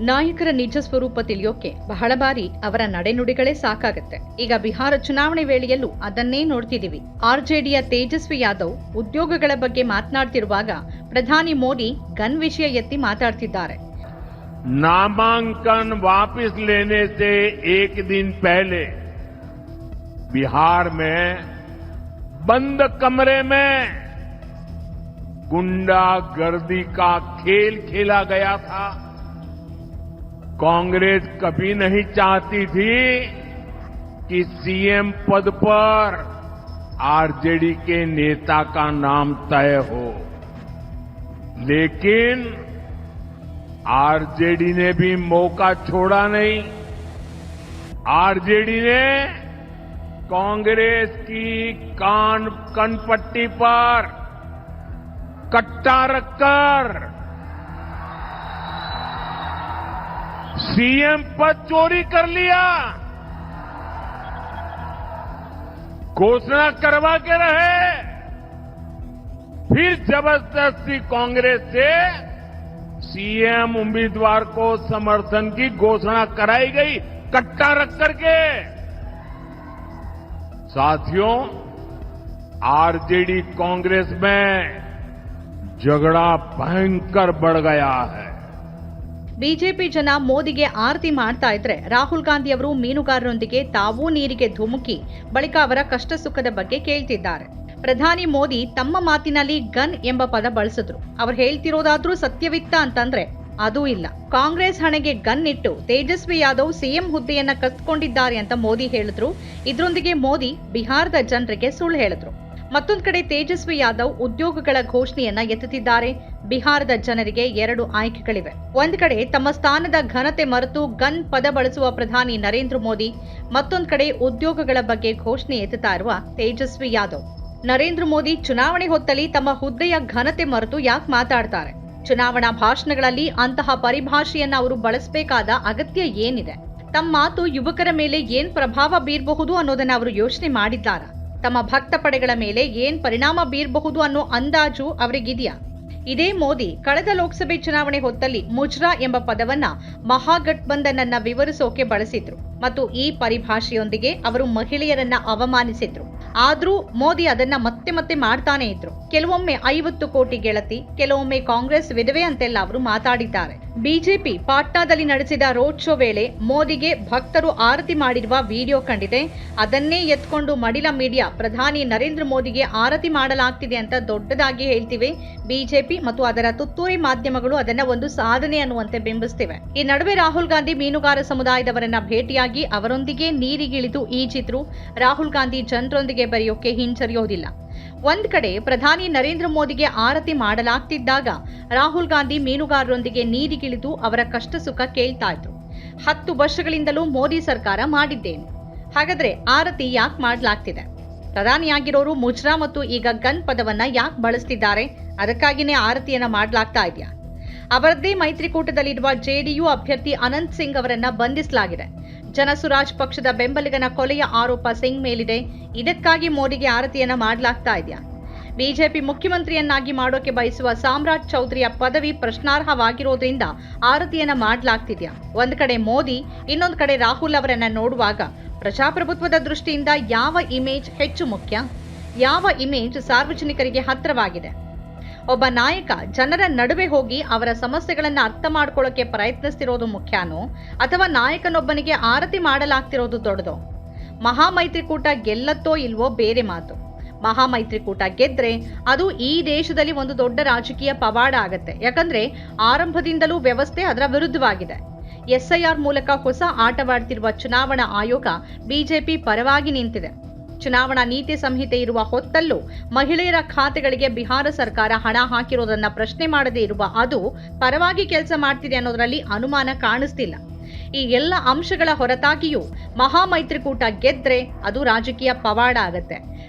ನಾಯಕರ ನಿಜ ಸ್ವರೂಪ ತಿಳಿಯೋಕೆ ಬಹಳ ಬಾರಿ ಅವರ ನಡೆನುಡಿಗಳೇ ಸಾಕಾಗತ್ತೆ ಈಗ ಬಿಹಾರ ಚುನಾವಣೆ ವೇಳೆಯಲ್ಲೂ ಅದನ್ನೇ ನೋಡ್ತಿದೀವಿ ಆರ್ಜೆಡಿಯ ತೇಜಸ್ವಿ ಯಾದವ್ ಉದ್ಯೋಗಗಳ ಬಗ್ಗೆ ಮಾತನಾಡ್ತಿರುವಾಗ ಪ್ರಧಾನಿ ಮೋದಿ ಗನ್ ವಿಷಯ ಎತ್ತಿ ಮಾತಾಡ್ತಿದ್ದಾರೆ नामांकन वापस लेने से एक दिन पहले बिहार में बंद कमरे में गुंडागर्दी का खेल खेला गया था कांग्रेस कभी नहीं चाहती थी कि सीएम पद पर आरजेडी के नेता का नाम तय हो। लेकिन आरजेडी ने भी मौका छोड़ा नहीं। आरजेडी ने कांग्रेस की कान कनपट्टी पर कट्टा रखकर सीएम पद चोरी कर लिया। घोषणा करवा के रहे। फिर ज़बरदस्ती कांग्रेस से सीएम उम्मीदवार को समर्थन की घोषणा कराई गई, कट्टा रख करके। साथियों, आरजेडी कांग्रेस में झगड़ा भयंकर बढ़ गया है। ಬಿಜೆಪಿ ಜನ ಮೋದಿಗೆ ಆರತಿ ಮಾಡ್ತಾ ಇದ್ರೆ ರಾಹುಲ್ ಗಾಂಧಿ ಅವರು ಮೀನುಗಾರರೊಂದಿಗೆ ತಾವೂ ನೀರಿಗೆ ಧುಮುಕಿ, ಬಳಿಕ ಅವರ ಕಷ್ಟ ಸುಖದ ಬಗ್ಗೆ ಕೇಳ್ತಿದ್ದಾರೆ. ಪ್ರಧಾನಿ ಮೋದಿ ತಮ್ಮ ಮಾತಿನಲ್ಲಿ ಗನ್ ಎಂಬ ಪದ ಬಳಸಿದ್ರು. ಅವ್ರು ಹೇಳ್ತಿರೋದಾದ್ರೂ ಸತ್ಯವಿತ್ತ ಅಂತಂದ್ರೆ ಅದೂ ಇಲ್ಲ. ಕಾಂಗ್ರೆಸ್ ಹಣೆಗೆ ಗನ್ ಇಟ್ಟು ತೇಜಸ್ವಿ ಯಾದವ್ ಸಿಎಂ ಹುದ್ದೆಯನ್ನ ಕಸ್ಕೊಂಡಿದ್ದಾರೆ ಅಂತ ಮೋದಿ ಹೇಳಿದ್ರು. ಇದರೊಂದಿಗೆ ಮೋದಿ ಬಿಹಾರದ ಜನರಿಗೆ ಸುಳ್ಳು ಹೇಳಿದ್ರು. ಮತ್ತೊಂದು ಕಡೆ ತೇಜಸ್ವಿ ಯಾದವ್ ಉದ್ಯೋಗಗಳ ಘೋಷಣೆಯನ್ನ ಎತ್ತುತ್ತಿದ್ದಾರೆ. ಬಿಹಾರದ ಜನರಿಗೆ ಎರಡು ಆಯ್ಕೆಗಳಿವೆ. ಒಂದು ಕಡೆ ತಮ್ಮ ಸ್ಥಾನದ ಘನತೆ ಮರೆತು ಗನ್ ಪದ ಬಳಸುವ ಪ್ರಧಾನಿ ನರೇಂದ್ರ ಮೋದಿ, ಮತ್ತೊಂದು ಕಡೆ ಉದ್ಯೋಗಗಳ ಬಗ್ಗೆ ಘೋಷಣೆ ಎತ್ತುತ್ತಾ ಇರುವ ತೇಜಸ್ವಿ ಯಾದವ್. ನರೇಂದ್ರ ಮೋದಿ ಚುನಾವಣೆ ಹೊತ್ತಲ್ಲಿ ತಮ್ಮ ಹುದ್ದೆಯ ಘನತೆ ಮರೆತು ಯಾಕೆ ಮಾತಾಡ್ತಾರೆ? ಚುನಾವಣಾ ಭಾಷಣಗಳಲ್ಲಿ ಅಂತಹ ಪರಿಭಾಷೆಯನ್ನ ಅವರು ಬಳಸಬೇಕಾದ ಅಗತ್ಯ ಏನಿದೆ? ತಮ್ಮ ಮಾತು ಯುವಕರ ಮೇಲೆ ಏನ್ ಪ್ರಭಾವ ಬೀರಬಹುದು ಅನ್ನೋದನ್ನ ಅವರು ಯೋಚನೆ ಮಾಡಿದ್ದಾರಾ? ತಮ್ಮ ಭಕ್ತ ಪಡೆಗಳ ಮೇಲೆ ಏನ್ ಪರಿಣಾಮ ಬೀರಬಹುದು ಅನ್ನೋ ಅಂದಾಜು ಅವರಿಗಿದೆಯಾ? ಇದೇ ಮೋದಿ ಕಳೆದ ಲೋಕಸಭೆ ಚುನಾವಣೆ ಹೊತ್ತಲ್ಲಿ ಮುಜ್ರಾ ಎಂಬ ಪದವನ್ನ ಮಹಾಗಠಬಂಧನ್ ಅನ್ನ ವಿವರಿಸೋಕೆ ಬಳಸಿದ್ರು. ಮತ್ತು ಈ ಪರಿಭಾಷೆಯೊಂದಿಗೆ ಅವರು ಮಹಿಳೆಯರನ್ನ ಅವಮಾನಿಸಿದ್ರು. ಆದ್ರೂ ಮೋದಿ ಅದನ್ನ ಮತ್ತೆ ಮತ್ತೆ ಮಾಡ್ತಾನೆ ಇದ್ರು. ಕೆಲವೊಮ್ಮೆ ಐವತ್ತು ಕೋಟಿ ಗೆಳತಿ, ಕೆಲವೊಮ್ಮೆ ಕಾಂಗ್ರೆಸ್ ವಿಧವೆ ಅಂತೆಲ್ಲ ಅವರು ಮಾತಾಡಿದ್ದಾರೆ. ಬಿಜೆಪಿ ಪಾಟ್ನಾದಲ್ಲಿ ನಡೆಸಿದ ರೋಡ್ ಶೋ ವೇಳೆ ಮೋದಿಗೆ ಭಕ್ತರು ಆರತಿ ಮಾಡಿರುವ ವಿಡಿಯೋ ಕಂಡಿದೆ. ಅದನ್ನೇ ಎತ್ಕೊಂಡು ಮಡಿಲ ಮೀಡಿಯಾ ಪ್ರಧಾನಿ ನರೇಂದ್ರ ಮೋದಿಗೆ ಆರತಿ ಮಾಡಲಾಗ್ತಿದೆ ಅಂತ ದೊಡ್ಡದಾಗಿ ಹೇಳ್ತಿವೆ ಬಿಜೆಪಿ ಮತ್ತು ಅದರ ತುತ್ತೂರಿ ಮಾಧ್ಯಮಗಳು ಅದನ್ನ ಒಂದು ಸಾಧನೆ ಅನ್ನುವಂತೆ ಬಿಂಬಿಸ್ತಿವೆ. ಈ ನಡುವೆ ರಾಹುಲ್ ಗಾಂಧಿ ಮೀನುಗಾರ ಸಮುದಾಯದವರನ್ನ ಭೇಟಿಯಾಗಿ ಅವರೊಂದಿಗೆ ನೀರಿಗಿಳಿದು ಈಜಿದ್ರು. ರಾಹುಲ್ ಗಾಂಧಿ ಜನರೊಂದಿಗೆ ಬರೆಯೋಕೆ ಹಿಂಜರಿಯೋದಿಲ್ಲ. ಒಂದ್ ಕಡೆ ಪ್ರಧಾನಿ ನರೇಂದ್ರ ಮೋದಿಗೆ ಆರತಿ ಮಾಡಲಾಗ್ತಿದ್ದಾಗ ರಾಹುಲ್ ಗಾಂಧಿ ಮೀನುಗಾರರೊಂದಿಗೆ ನೀರಿಗಿಳಿದು ಅವರ ಕಷ್ಟ ಸುಖ ಕೇಳ್ತಾ ಇದ್ರು. ಹತ್ತು ವರ್ಷಗಳಿಂದಲೂ ಮೋದಿ ಸರ್ಕಾರ ಮಾಡಿದ್ದೇನು. ಹಾಗಾದ್ರೆ ಆರತಿ ಯಾಕೆ ಮಾಡಲಾಗ್ತಿದೆ? ಪ್ರಧಾನಿಯಾಗಿರೋರು ಮುಜ್ರಾ ಮತ್ತು ಈಗ ಗನ್ ಪದವನ್ನ ಯಾಕೆ ಬಳಸ್ತಿದ್ದಾರೆ? ಅದಕ್ಕಾಗಿನೇ ಆರತಿಯನ್ನ ಮಾಡಲಾಗ್ತಾ ಇದೆಯಾ? ಅವರದ್ದೇ ಮೈತ್ರಿಕೂಟದಲ್ಲಿರುವ ಜೆಡಿಯು ಅಭ್ಯರ್ಥಿ ಅನಂತ್ ಸಿಂಗ್ ಅವರನ್ನ ಬಂಧಿಸಲಾಗಿದೆ. ಜನಸುರಾಜ್ ಪಕ್ಷದ ಬೆಂಬಲಿಗನ ಕೊಲೆಯ ಆರೋಪ ಸಿಂಗ್ ಮೇಲಿದೆ. ಇದಕ್ಕಾಗಿ ಮೋದಿಗೆ ಆರತಿಯನ್ನ ಮಾಡಲಾಗ್ತಾ ಇದೆಯಾ? ಬಿಜೆಪಿ ಮುಖ್ಯಮಂತ್ರಿಯನ್ನಾಗಿ ಮಾಡೋಕೆ ಬಯಸುವ ಸಾಮ್ರಾಟ್ ಚೌಧರಿಯ ಪದವಿ ಪ್ರಶ್ನಾರ್ಹವಾಗಿರೋದ್ರಿಂದ ಆರತಿಯನ್ನ ಮಾಡಲಾಗ್ತಿದ್ಯಾ? ಒಂದು ಕಡೆ ಮೋದಿ, ಇನ್ನೊಂದು ಕಡೆ ರಾಹುಲ್ ಅವರನ್ನ ನೋಡುವಾಗ ಪ್ರಜಾಪ್ರಭುತ್ವದ ದೃಷ್ಟಿಯಿಂದ ಯಾವ ಇಮೇಜ್ ಹೆಚ್ಚು ಮುಖ್ಯ? ಯಾವ ಇಮೇಜ್ ಸಾರ್ವಜನಿಕರಿಗೆ ಹತ್ರವಾಗಿದೆ ಒಬ್ಬ ನಾಯಕ ಜನರ ನಡುವೆ ಹೋಗಿ ಅವರ ಸಮಸ್ಯೆಗಳನ್ನು ಅರ್ಥ ಮಾಡ್ಕೊಳ್ಳೋಕೆ ಪ್ರಯತ್ನಿಸ್ತಿರೋದು ಮುಖ್ಯನೋ? ಅಥವಾ ನಾಯಕನೊಬ್ಬನಿಗೆ ಆರತಿ ಮಾಡಲಾಗ್ತಿರೋದು ದೊಡ್ಡದೋ? ಮಹಾಮೈತ್ರಿಕೂಟ ಗೆಲ್ಲತ್ತೋ ಇಲ್ವೋ ಬೇರೆ ಮಾತು. ಮಹಾಮೈತ್ರಿಕೂಟ ಗೆದ್ರೆ ಅದು ಈ ದೇಶದಲ್ಲಿ ಒಂದು ದೊಡ್ಡ ರಾಜಕೀಯ ಪವಾಡ ಆಗತ್ತೆ. ಯಾಕಂದ್ರೆ ಆರಂಭದಿಂದಲೂ ವ್ಯವಸ್ಥೆ ಅದರ ವಿರುದ್ಧವಾಗಿದೆ. ಎಸ್ಐಆರ್ ಮೂಲಕ ಹೊಸ ಆಟವಾಡ್ತಿರುವ ಚುನಾವಣಾ ಆಯೋಗ ಬಿಜೆಪಿ ಪರವಾಗಿ ನಿಂತಿದೆ. ಚುನಾವಣಾ ನೀತಿ ಸಂಹಿತೆ ಇರುವ ಹೊತ್ತಲ್ಲೂ ಮಹಿಳೆಯರ ಖಾತೆಗಳಿಗೆ ಬಿಹಾರ ಸರ್ಕಾರ ಹಣ ಹಾಕಿರೋದನ್ನ ಪ್ರಶ್ನೆ ಮಾಡದೇ ಇರುವ ಅದು ಪರವಾಗಿ ಕೆಲಸ ಮಾಡ್ತಿದೆ ಅನ್ನೋದರಲ್ಲಿ ಅನುಮಾನ ಕಾಣಿಸ್ತಿಲ್ಲ. ಈ ಎಲ್ಲ ಅಂಶಗಳ ಹೊರತಾಗಿಯೂ ಮಹಾಮೈತ್ರಿಕೂಟ ಗೆದ್ರೆ ಅದು ರಾಜಕೀಯ ಪವಾಡ ಆಗತ್ತೆ.